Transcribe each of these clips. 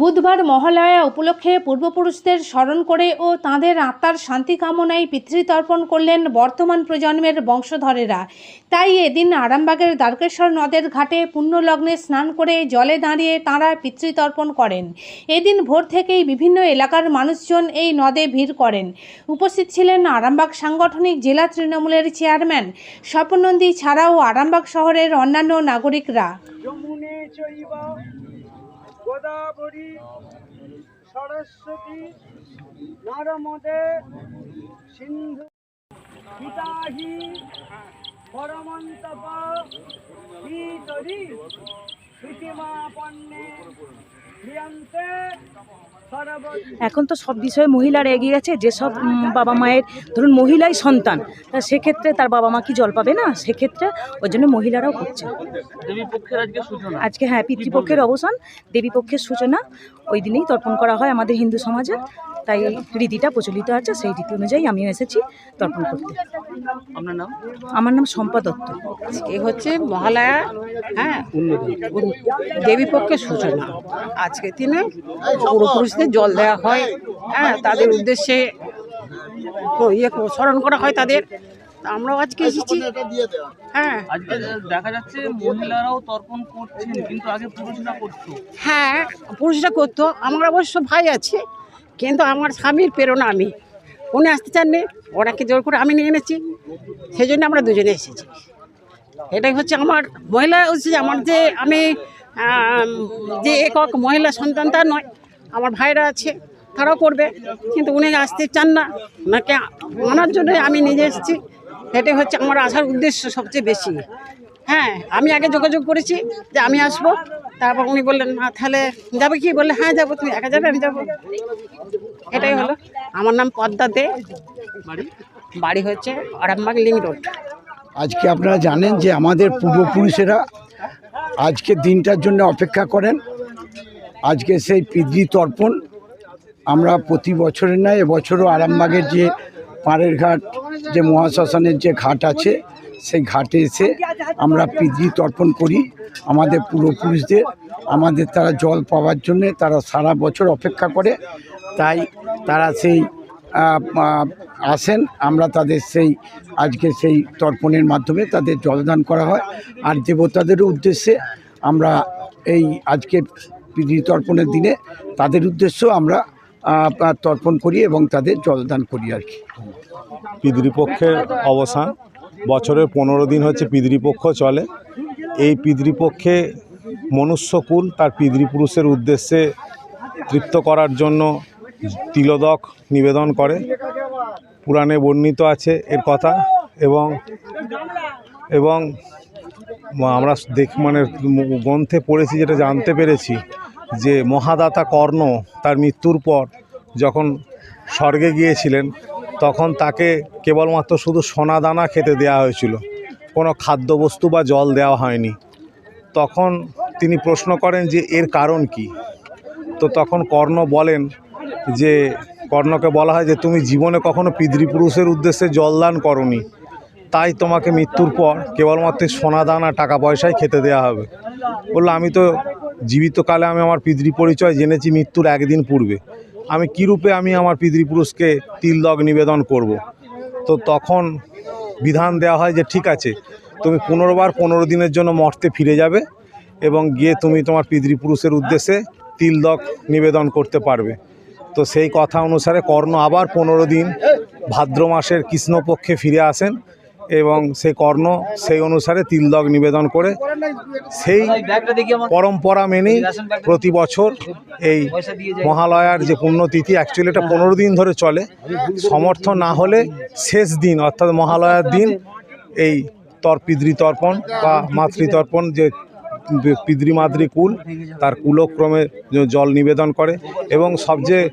বুধবার মহালয়া উপলক্ষে পূর্বপুরুষদের স্মরণ করে ও তাঁদের আত্মার শান্তি কামনায় পিতৃতর্পণ করলেন বর্তমান প্রজন্মের বংশধরেরা। তাই এদিন আরামবাগের দ্বারকেশ্বর নদের ঘাটে পুণ্যলগ্নে স্নান করে জলে দাঁড়িয়ে তাঁরা পিতৃতর্পণ করেন। এদিন ভোর থেকেই বিভিন্ন এলাকার মানুষজন এই নদে ভিড় করেন। উপস্থিত ছিলেন আরামবাগ সাংগঠনিক জেলা তৃণমূলের চেয়ারম্যান স্বপনন্দী ছাড়াও আরামবাগ শহরের অন্যান্য নাগরিকরা। গোদাবরী সরস্বতী নর্মদে সিন্ধু পিতাহি পরমন্তপ পিতরি ক্রিয়ন্তে এখন তো সব বিষয়ে মহিলারা এগিয়ে গেছে যেসব বাবা মায়ের ধরুন মহিলাই সন্তান তা সেক্ষেত্রে তার বাবা মা কি জল পাবে না? সেক্ষেত্রে ওই জন্য মহিলারাও করছে। আজকে হ্যাঁ পিতৃপক্ষের অবসান দেবীপক্ষের সূচনা ওই দিনেই তর্পণ করা হয় আমাদের হিন্দু সমাজে। তাই রীতিটা প্রচলিত আছে সেই রীতি অনুযায়ী আমিও এসেছি তর্পণ করতে। আপনার নাম? আমার নাম সম্পা দত্ত। এ হচ্ছে মহালয়া হ্যাঁ? দেবী পক্ষের সূচনা। আজকের দিনে পূর্বপুরুষদের জল দেওয়া হয় হ্যাঁ তাদের উদ্দেশ্যে ইয়ে স্মরণ করা হয় তাদের। আমরাও আজকে এসেছি। হ্যাঁ। আজকে দেখা যাচ্ছে মহিলারাও তর্পণ করছেন কিন্তু আগে পুরুষরা করতো। হ্যাঁ পুরুষরা করতো। আমার অবশ্য ভাই আছে। কিন্তু আমার স্বামীর প্রেরণা আমি। উনি আসতে চাননি, ওনাকে জোর করে আমি নিয়ে এনেছি। সেই জন্য আমরা দুজনে এসেছি। এটাই হচ্ছে আমার মহিলা হচ্ছে আমার যে আমি যে একক মহিলা সন্তান তা নয়, আমার ভাইরা আছে, তারাও করবে। কিন্তু উনি আসতে চান না, ওনাকে ওনার জন্য আমি নিজে এসেছি। এটাই হচ্ছে আমার আসার উদ্দেশ্য সবচেয়ে বেশি। হ্যাঁ আমি আগে যোগাযোগ করেছি যে আমি আসব। তারপর উনি বললেন না তাহলে যাবে কি? বললে হ্যাঁ যাব তুমি একা যাবে আমি যাব। এটাই হলো। আমার নাম পদ্মা দে। বাড়ি? বাড়ি হচ্ছে আরামবাগ লিং রোড। আজকে আপনারা জানেন যে আমাদের পূর্বপুরুষেরা আজকে দিনটার জন্য অপেক্ষা করেন। আজকে সেই পিতৃ তর্পণ আমরা প্রতি বছরের নয় এবছরও আরামবাগের যে পাড়ের ঘাট যে মহাশ্মশানের যে ঘাট আছে সেই ঘাটে এসে আমরা পিতৃ তর্পণ করি আমাদের পূর্বপুরুষদের। আমাদের তারা জল পাওয়ার জন্য তারা সারা বছর অপেক্ষা করে। তাই তারা সেই আসেন। আমরা তাদের সেই, আজকে সেই তর্পণের মাধ্যমে তাদের জলদান করা হয়। আর দেবতাদের উদ্দেশ্যে আমরা এই আজকে পিতৃ তর্পণের দিনে তাদের উদ্দেশ্য আমরা তর্পণ করি এবং তাদের জলদান করি আর কি। পিতৃপক্ষের অবসান। বছরের পনেরো দিন হচ্ছে পিতৃপক্ষ চলে। এই পিতৃপক্ষে মনুষ্যকুল তার পিতৃপুরুষের উদ্দেশ্যে তৃপ্ত করার জন্য তিলোদক নিবেদন করে। পুরাণে বর্ণিত আছে এর কথা এবং এবং আমরা দেখ মানে গ্রন্থে পড়েছি, যেটা জানতে পেরেছি যে মহাদাতা কর্ণ তার মৃত্যুর পর যখন স্বর্গে গিয়েছিলেন তখন তাকে কেবলমাত্র শুধু সোনা দানা খেতে দেওয়া হয়েছিল। কোনো খাদ্যবস্তু বা জল দেওয়া হয়নি। তখন তিনি প্রশ্ন করেন যে, এর কারণ কি? তো তখন কর্ণ বলেন যে, কর্ণকে বলা হয় যে, তুমি জীবনে কখনো পিতৃপুরুষের উদ্দেশ্যে জলদান করনি। তাই তোমাকে মৃত্যুর পর কেবলমাত্র সোনা দানা টাকা পয়সায় খেতে দেওয়া হবে। বলল, আমি তো জীবিতকালে আমি আমার পিতৃ পরিচয় জেনেছি মৃত্যুর একদিন পূর্বে। আমি কী রূপে আমি আমার পিতৃপুরুষকে তিলদগ নিবেদন করব। তো তখন বিধান দেওয়া হয় যে, ঠিক আছে, তুমি পুনর্বার পনেরো দিনের জন্য মর্তে ফিরে যাবে এবং গিয়ে তুমি তোমার পিতৃপুরুষের উদ্দেশ্যে তিলদক নিবেদন করতে পারবে তো সেই কথা অনুসারে কর্ণ আবার পনেরো দিন ভাদ্র মাসের কৃষ্ণপক্ষে ফিরে আসেন এবং সেই কর্ণ সেই অনুসারে তিলদক নিবেদন করে সেই পরম্পরা মেনেই প্রতি বছর এই মহালয়ার যে পুণ্যতিথি অ্যাকচুয়ালি এটা পনেরো দিন ধরে চলে। সমর্থ না হলে শেষ দিন, অর্থাৎ মহালয়ার দিন এই তর, পিতৃতর্পণ বা মাতৃতর্পণ যে পিতৃমাতৃ কুল, তার কুলক্রমে জল নিবেদন করে এবং সবচেয়ে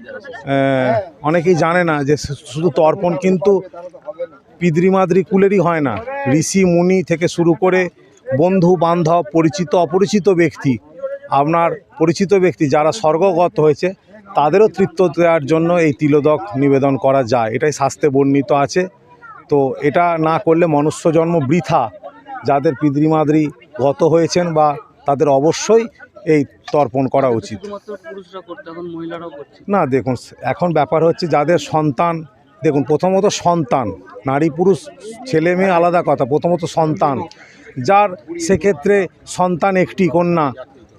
অনেকেই জানে না যে শুধু তর্পণ কিন্তু পিতৃমাতৃ কুলেরই হয় না। ঋষি মুনি থেকে শুরু করে বন্ধু বান্ধব পরিচিত অপরিচিত ব্যক্তি আপনার পরিচিত ব্যক্তি যারা স্বর্গগত হয়েছে তাদেরও তৃপ্ত দেওয়ার জন্য এই তিলোদক নিবেদন করা যায়। এটাই শাস্ত্রে বর্ণিত আছে। তো এটা না করলে মনুষ্য জন্ম বৃথা। যাদের পিতৃমাতৃ গত হয়েছেন বা তাদের অবশ্যই এই তর্পণ করা উচিত। না দেখুন এখন ব্যাপার হচ্ছে যাদের সন্তান দেখুন, প্রথমত সন্তান, নারী, পুরুষ, ছেলে, মেয়ে আলাদা কথা, প্রথমত সন্তান। যার সেক্ষেত্রে সন্তান একটি কন্যা,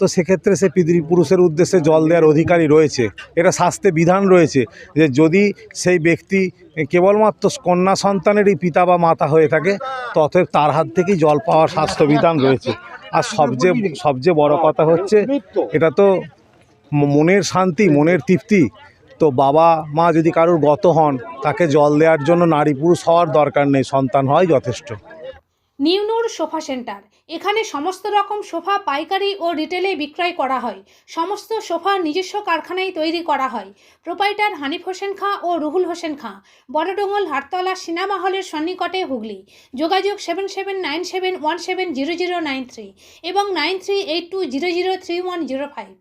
তো সেক্ষেত্রে সে পিতৃপুরুষের উদ্দেশ্যে জল দেওয়ার অধিকারী রয়েছে। এটা শাস্ত্রে বিধান রয়েছে যে যদি সেই ব্যক্তি কেবলমাত্র কন্যা সন্তানেরই পিতা বা মাতা হয়ে থাকে, ততএব তার হাত থেকেই জল পাওয়ার স্বাস্থ্য বিধান রয়েছে। আর সবচেয়ে সবচেয়ে বড় কথা হচ্ছে, এটা তো মনের শান্তি, মনের তৃপ্তি তো বাবা মা যদি কারোর গত হন, তাকে জল দেওয়ার জন্য নারী পুরুষ হওয়ার দরকার নেই, সন্তান হয় যথেষ্ট। নিউনুর সোফা সেন্টার। এখানে সমস্ত রকম সোফা, পাইকারি ও রিটেলে বিক্রয় করা হয়। সমস্ত সোফা নিজস্ব কারখানায় তৈরি করা হয়। প্রোপাইটার হানিফ হোসেন খাঁ ও রুহুল হোসেন খাঁ। বড়ডোঙ্গল হাটতলা সিনেমা হলের সন্নিকটে হুগলি। যোগাযোগ seven seven nine seven one seven zero zero nine three এবং nine three eight two zero zero three one zero five.